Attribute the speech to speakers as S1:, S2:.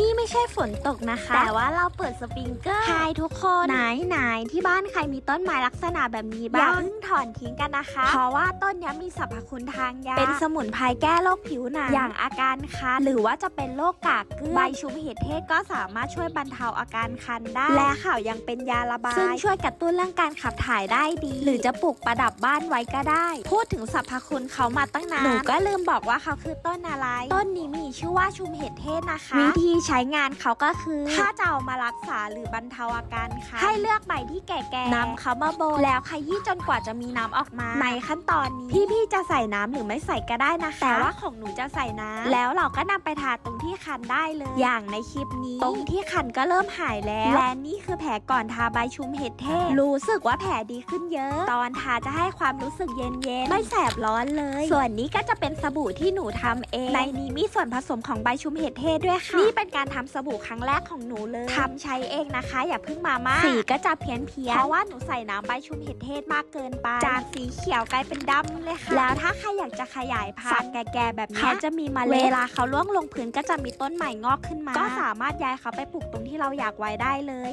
S1: นี่ไม่ใช่ฝนตกนะคะ แต่ว่าเราเปิดสปริงเกอร์
S2: ใช่ทุกคน
S1: ไหนไหนที่บ้านใครมีต้นไม้ลักษณะแบบนี้
S2: อ
S1: บ้า
S2: ย่างเพิ่งถอนทิ้งกันนะคะ
S1: เพราะว่าต้นเนี้ยมีสรรพคุณทางยา
S2: เป็
S1: เป็นนสมุนไพรแก้โรคผิวหนัง
S2: อย่างอาการคัน
S1: หรือว่าจะเป็นโรคกากเกลือ
S2: ใบ
S1: ใบชุมเห็ดเทศก็สามารถช่วยบรรเทาอาการคันได้
S2: และข่าวยังเป็นยาระบาย
S1: ซึ่งช่วยกระตุ้นเรื่องการขับถ่ายได้ดี หรือจะปลูกประดับบ้านไว้ก็ได้ พูดถึงสรรพคุณเขามาตั้งนาน
S2: หนูก็
S1: ก็ลืมบอกว่าเขาคือต้นอะไร ต้นนี้มีชื่อว่าชุมเห็ดเทศนะคะ
S2: วิธีใช้งานเขาก็คือ
S1: ถ้าจะเอามารักษาหรือบรรเทาอาการคัน
S2: ให้เลือกใบที่แก่ๆ
S1: นำเขามาโบนแล้วขยี้จนกว่าจะมีน้ำออกมา
S2: ในขั้นตอนนี้
S1: พี่ๆจะใส่น้ำหรือไม่ใส่ก็ได้นะคะ
S2: แต่
S1: แต่
S2: ว่า
S1: ว่าของหนูจะใส่น้ำแล้วเราก็นำไปทาตรงที่คันได้เลย อย่างในคลิปนี้ ตรงที่คันก็เริ่มหายแล้ว และนี่คือแผลก่อนทาใบชุมเห็ดเทศรู้สึกว่าแผลดีขึ้นเยอะ ตอนทาจะให้ความรู้สึกเย็นๆไม่แสบร้อนเลย ส่วนนี้ก็จะเป็นสบู่ที่หนูทำเอง ในนี้มีส่วนผสมของใบชุมเห็ดเทศด้วยค่ะนี่เป็นการทำสบู่ครั้งแรกของหนูเลยทำใช้เองนะคะ อย่าเพิ่งมามากสีก็จะเพี้ยนเพียนเพราะว่าหนูใส่น้ำใบชุมเห็ดเทศมากเกินไป จากสีเขียวกลายเป็นดำเลยค่ะ แล้วถ้าใครอยากจะขยายพันธุ์แก่ๆแบบนี้
S2: เขาจะมีเมล็ด
S1: เวลาเขาล่วงลงพื้นก็จะมีต้นใหม่งอกขึ้นมา ก็สามารถย้ายเขาไปปลูกตรงที่เราอยากไว้ได้เลย